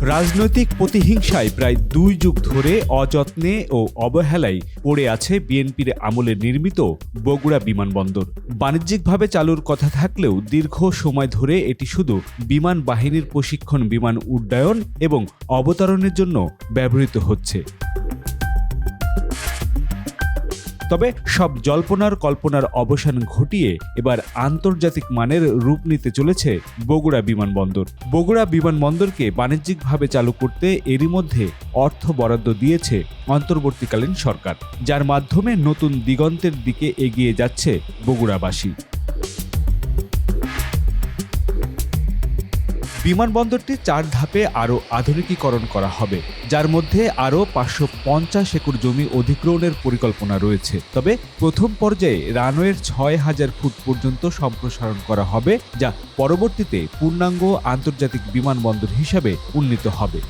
রাজনৈতিক প্রতিহিংসায় প্রায় দুই যুগ ধরে অযত্নে ও অবহেলায় পড়ে আছে বিএনপির আমলে নির্মিত বগুড়া বিমানবন্দর। বাণিজ্যিকভাবে চালুর কথা থাকলেও দীর্ঘ সময় ধরে এটি শুধু বিমান বাহিনীর প্রশিক্ষণ বিমান উড্ডয়ন এবং অবতরণের জন্য ব্যবহৃত হচ্ছে। তবে সব জল্পনার কল্পনার অবসান ঘটিয়ে এবার আন্তর্জাতিক মানের রূপ নিতে চলেছে বগুড়া বিমানবন্দর। বগুড়া বিমানবন্দরকে বাণিজ্যিকভাবে চালু করতে এরই মধ্যে অর্থ বরাদ্দ দিয়েছে অন্তর্বর্তীকালীন সরকার, যার মাধ্যমে নতুন দিগন্তের দিকে এগিয়ে যাচ্ছে বগুড়াবাসী। বিমানবন্দরটি চার ধাপে আরও আধুনিকীকরণ করা হবে, যার মধ্যে আরও পাঁচশো পঞ্চাশ একর জমি অধিগ্রহণের পরিকল্পনা রয়েছে। তবে প্রথম পর্যায়ে রানওয়ের ছয় হাজার ফুট পর্যন্ত সম্প্রসারণ করা হবে, যা পরবর্তীতে পূর্ণাঙ্গ আন্তর্জাতিক বিমানবন্দর হিসাবে উন্নীত হবে।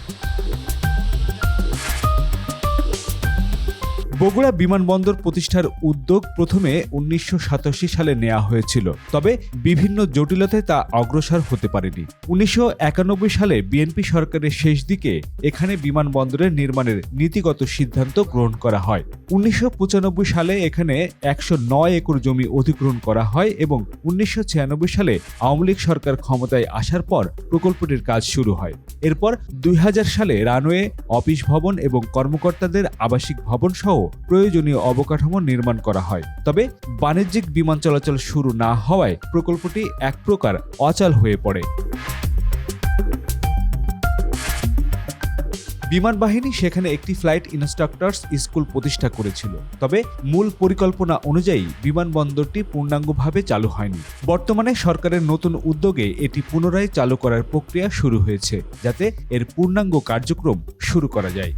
বগুড়া বিমানবন্দর প্রতিষ্ঠার উদ্যোগ প্রথমে উনিশশো সাতাশি সালে নেওয়া হয়েছিল। তবে বিভিন্ন জটিলতায় তা অগ্রসর হতে পারেনি। উনিশশো একানব্বই সালে বিএনপি সরকারের শেষ দিকে এখানে বিমানবন্দরের নির্মাণের নীতিগত সিদ্ধান্ত গ্রহণ করা হয়। উনিশশো পঁচানব্বই সালে এখানে একশো নয় একর জমি অধিগ্রহণ করা হয় এবং উনিশশো ছিয়ানব্বই সালে আওয়ামী লীগ সরকার ক্ষমতায় আসার পর প্রকল্পটির কাজ শুরু হয়। এরপর দুই হাজার সালে রানওয়ে, অফিস ভবন এবং কর্মকর্তাদের আবাসিক ভবন সহ প্রয়োজনীয় অবকাঠামো নির্মাণ করা হয়। তবে বাণিজ্যিক বিমান চলাচল শুরু না হওয়ায় প্রকল্পটি এক প্রকার অচল হয়ে পড়ে। বিমান বাহিনী সেখানে একটি ফ্লাইট ইনস্ট্রাক্টরস স্কুল প্রতিষ্ঠা করেছিল। তবে মূল পরিকল্পনা অনুযায়ী বিমানবন্দরটি পূর্ণাঙ্গভাবে চালু হয়নি। বর্তমানে সরকারের নতুন উদ্যোগে এটি পুনরায় চালু করার প্রক্রিয়া শুরু হয়েছে, যাতে এর পূর্ণাঙ্গ কার্যক্রম শুরু করা যায়।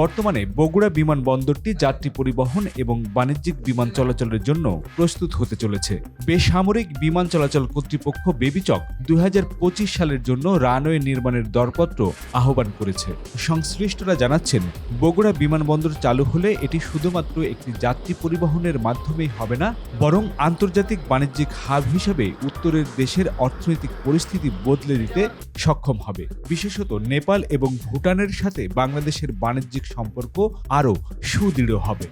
বর্তমানে বগুড়া বিমানবন্দরটি যাত্রী পরিবহন এবং বাণিজ্যিক বিমান চলাচলের জন্য প্রস্তুত হতে চলেছে। বেসামরিক বিমান চলাচল কর্তৃপক্ষ বেবিচক দু হাজার পঁচিশ সালের জন্য রানওয়ে নির্মাণের দরপত্র আহ্বান করেছে। সংশ্লিষ্টরা জানাচ্ছেন, বগুড়া বিমানবন্দর চালু হলে এটি শুধুমাত্র একটি যাত্রী পরিবহনের মাধ্যমেই হবে না, বরং আন্তর্জাতিক বাণিজ্যিক হাব হিসেবে উত্তরের দেশের অর্থনৈতিক পরিস্থিতি বদলে দিতে সক্ষম হবে। বিশেষত নেপাল এবং ভুটানের সাথে বাংলাদেশের বাণিজ্যিক সম্পর্ক আরও সুদৃঢ় হবে।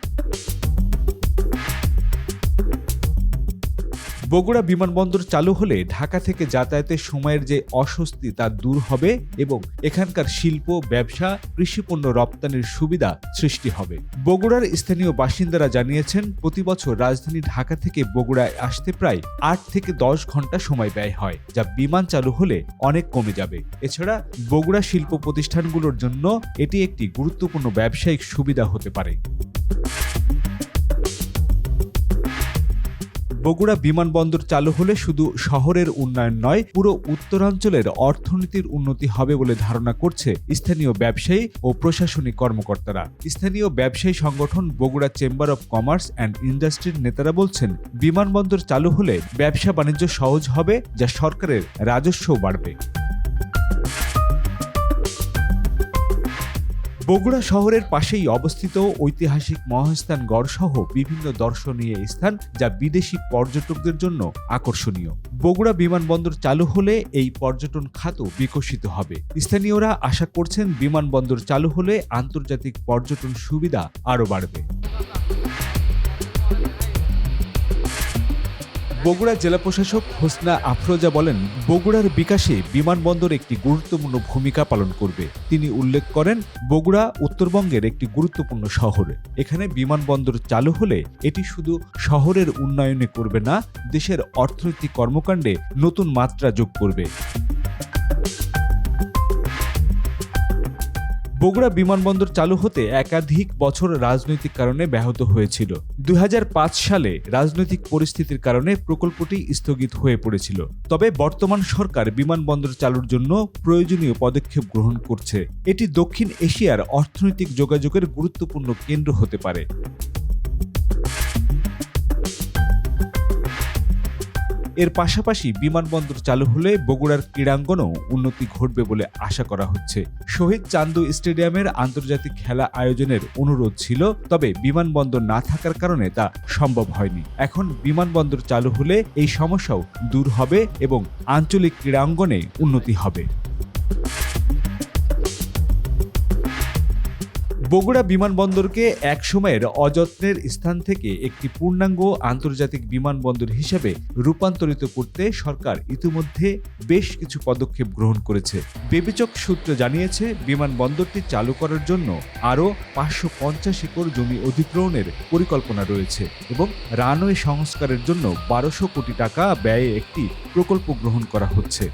বগুড়া বিমানবন্দর চালু হলে ঢাকা থেকে যাতায়াতের সময়ের যে অস্বস্তি তা দূর হবে এবং এখানকার শিল্প, ব্যবসা, কৃষিপণ্য রপ্তানির সুবিধা সৃষ্টি হবে। বগুড়ার স্থানীয় বাসিন্দারা জানিয়েছেন, প্রতি বছর রাজধানী ঢাকা থেকে বগুড়ায় আসতে প্রায় আট থেকে দশ ঘণ্টা সময় ব্যয় হয়, যা বিমান চালু হলে অনেক কমে যাবে। এছাড়া বগুড়া শিল্প প্রতিষ্ঠানগুলোর জন্য এটি একটি গুরুত্বপূর্ণ ব্যবসায়িক সুবিধা হতে পারে। বগুড়া বিমানবন্দর চালু হলে শুধু শহরের উন্নয়ন নয়, পুরো উত্তরাঞ্চলের অর্থনীতির উন্নতি হবে বলে ধারণা করছে স্থানীয় ব্যবসায়ী ও প্রশাসনিক কর্মকর্তারা। স্থানীয় ব্যবসায়ী সংগঠন Bogura chamber of commerce and ইন্ডাস্ট্রির নেতারা বলছেন, বিমানবন্দর চালু হলে ব্যবসা বাণিজ্য সহজ হবে, যা সরকারের রাজস্ব বাড়বে। বগুড়া শহরের পাশেই অবস্থিত ঐতিহাসিক মহাস্থানগড় সহ বিভিন্ন দর্শনীয় স্থান যা বিদেশি পর্যটকদের জন্য আকর্ষণীয়। বগুড়া বিমানবন্দর চালু হলে এই পর্যটন খাতও বিকশিত হবে। স্থানীয়রা আশা করছেন বিমানবন্দর চালু হলে আন্তর্জাতিক পর্যটন সুবিধা আরও বাড়বে। বগুড়া জেলা প্রশাসক হোসনা আফরোজা বলেন, বগুড়ার বিকাশে বিমানবন্দর একটি গুরুত্বপূর্ণ ভূমিকা পালন করবে। তিনি উল্লেখ করেন, বগুড়া উত্তরবঙ্গের একটি গুরুত্বপূর্ণ শহর। এখানে বিমানবন্দর চালু হলে এটি শুধু শহরের উন্নয়নে করবে না, দেশের অর্থনৈতিক কর্মকাণ্ডে নতুন মাত্রা যোগ করবে। বগুড়া বিমানবন্দর চালু হতে একাধিক বছর রাজনৈতিক কারণে ব্যাহত হয়েছিল। দু হাজার পাঁচ সালে রাজনৈতিক পরিস্থিতির কারণে প্রকল্পটি স্থগিত হয়ে পড়েছিল। তবে বর্তমান সরকার বিমানবন্দর চালুর জন্য প্রয়োজনীয় পদক্ষেপ গ্রহণ করছে। এটি দক্ষিণ এশিয়ার অর্থনৈতিক যোগাযোগের গুরুত্বপূর্ণ কেন্দ্র হতে পারে। এর পাশাপাশি বিমানবন্দর চালু হলে বগুড়ার ক্রীড়াঙ্গনও উন্নতি ঘটবে বলে আশা করা হচ্ছে। শহীদ চান্দু স্টেডিয়ামের আন্তর্জাতিক খেলা আয়োজনের অনুরোধ ছিল, তবে বিমানবন্দর না থাকার কারণে তা সম্ভব হয়নি। এখন বিমানবন্দর চালু হলে এই সমস্যাও দূর হবে এবং আঞ্চলিক ক্রীড়াঙ্গনে উন্নতি হবে। বগুড়া বিমানবন্দরকে এক সময়ের অযত্নের স্থান থেকে একটি পূর্ণাঙ্গ আন্তর্জাতিক বিমানবন্দর হিসেবে রূপান্তরিত করতে সরকার ইতিমধ্যে বেশ কিছু পদক্ষেপ গ্রহণ করেছে। বিবেচক সূত্র জানিয়েছে, বিমানবন্দরটি চালু করার জন্য আরও পাঁচশো পঞ্চাশ একর জমি অধিগ্রহণের পরিকল্পনা রয়েছে এবং রানওয়ে সংস্কারের জন্য বারোশো কোটি টাকা ব্যয়ে একটি প্রকল্প গ্রহণ করা হচ্ছে।